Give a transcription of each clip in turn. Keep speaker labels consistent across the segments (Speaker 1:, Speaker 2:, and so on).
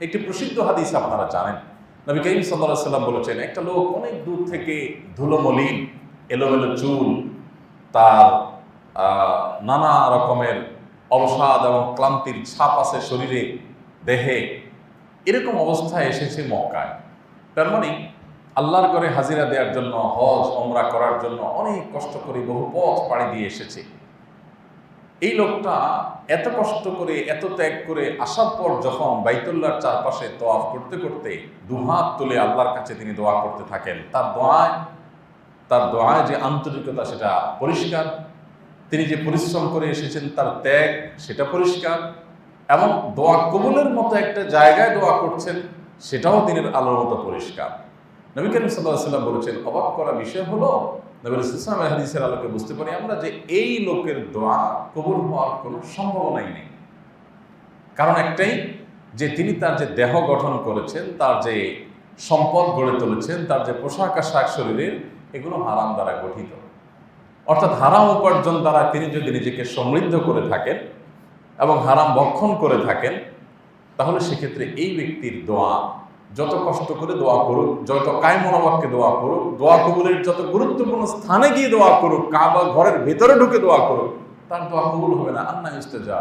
Speaker 1: একটি প্রসিদ্ধ হাদিস আপনারা জানেন। নবী করিম সাল্লাহ সাল্লাম বলেছেন, একটা লোক অনেক দূর থেকে ধুলোমলিন, এলোমেলো চুল, তার নানা রকমের অবসাদ এবং ক্লান্তির ছাপ আছে শরীরে, দেহে। এরকম অবস্থায় এসেছে মক্কায়। তার মানে আল্লাহর করে হাজিরা দেওয়ার জন্য, হজ ওমরা করার জন্য অনেক কষ্ট করে বহু পথ পাড়ি দিয়ে এসেছে। এই লোকটা এত কষ্ট করে, এত ত্যাগ করে আসার পর যখন বাইতুল্লার চারপাশে তোয়াফ করতে করতে দুহাত তুলে আল্লাহর কাছে তিনি দোয়া করতে থাকেন, তার দোয়ায় তার দোয়ায় যে আন্তরিকতা সেটা পরিষ্কার, তিনি যে পরিশ্রম করে এসেছেন তার ত্যাগ সেটা পরিষ্কার এবং দোয়া কবুলের মতো একটা জায়গায় দোয়া করছেন সেটাও দিনের আলোর মতো পরিষ্কার। নবী করিম সাল্লাহ সাল্লাম বলেছেন, অবাক করা বিষয় হলো নবী ইসলাম হাদিসের আলোকে বুঝতে পারি আমরা যে এই লোকের দোয়া কবুল হওয়ার কোনো সম্ভাবনাই নেই। কারণ একটাই, যে তিনি তার যে দেহ গঠন করেছেন, তার যে সম্পদ গড়ে তুলেছেন, তার যে পোশাক আশাক শরীরের, এগুলো হারাম দ্বারা গঠিত। অর্থাৎ হারাম উপার্জন দ্বারা তিনি যদি নিজেকে সমৃদ্ধ করে থাকেন এবং হারাম ভক্ষণ করে থাকেন, তাহলে সেক্ষেত্রে এই ব্যক্তির দোয়া যত কষ্ট করে দোয়া করুক, যত কায় মনোবাক্যে দোয়া করুক, দোয়া কবুলের যত গুরুত্বপূর্ণ স্থানে গিয়ে দোয়া করুক, কাবা ঘরের ভেতরে ঢুকে দোয়া করুক, তার দোয়া কবুল হবে না। আন্না ইস্তেজা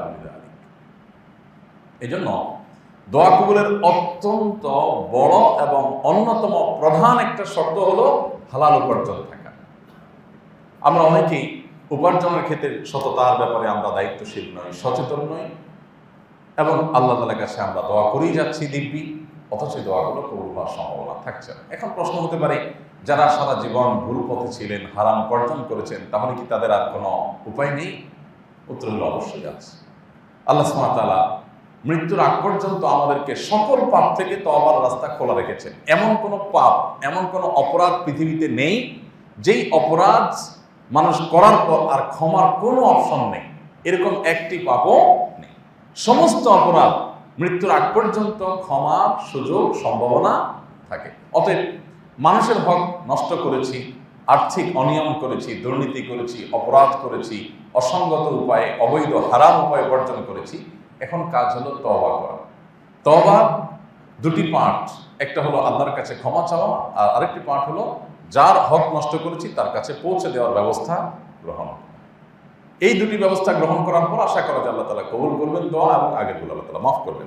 Speaker 1: এই জন্য দোয়া কবুলের অত্যন্ত বড় এবং অন্যতম প্রধান একটা শব্দ হলো হালাল উপার্জন থাকা। আমরা অনেকেই উপার্জনের ক্ষেত্রে সততার ব্যাপারে আমরা দায়িত্বশীল নই, সচেতন নই এবং আল্লাহ তালার কাছে আমরা দোয়া করেই যাচ্ছি দিব্যি। অথচ দোয়াগুলো কবুল হওয়ার সম্ভাবনা থাকছে না। এখন প্রশ্ন হতে পারে, যারা সারা জীবন ভুল পথে ছিলেন, হারাম উপার্জন করেছেন, তাহলে কি তাদের আর কোনো উপায় নেই? উত্তর হলো অবশ্যই আছে। আল্লাহ সুমাতালা মৃত্যুর আগ পর্যন্ত আমাদেরকে সকল পাপ থেকে তো তবার রাস্তা খোলা রেখেছেন। এমন কোনো পাপ, এমন কোনো অপরাধ পৃথিবীতে নেই, যেই অপরাধ মানুষ করার পর আর ক্ষমার কোনো অপশন নেই। এরকম একটি পাপও নেই। সমস্ত অপরাধ মৃত্যুর আগ পর্যন্ত ক্ষমা, সুযোগ, সম্ভাবনা থাকে অতএব মানুষের হক নষ্ট করেছি, আর্থিক অনিয়ম করেছি, দুর্নীতি করেছি, অপরাধ করেছি, অসঙ্গত উপায়ে, অবৈধ, হারাম উপায়ে বর্জন করেছি, এখন কাজ হলো তবা করা তবা দুটি পার্ট একটা হলো আল্লাহর কাছে ক্ষমা চাওয়া আর আরেকটি পার্ট হলো যার হক নষ্ট করেছি তার কাছে পৌঁছে দেওয়ার ব্যবস্থা গ্রহণ। এই দুটি ব্যবস্থা গ্রহণ করার পর আশা করা যায় আল্লাহ তালা কবুল করবেন, দোয়া এবং আগের আল্লাহ তালা মাফ করবেন।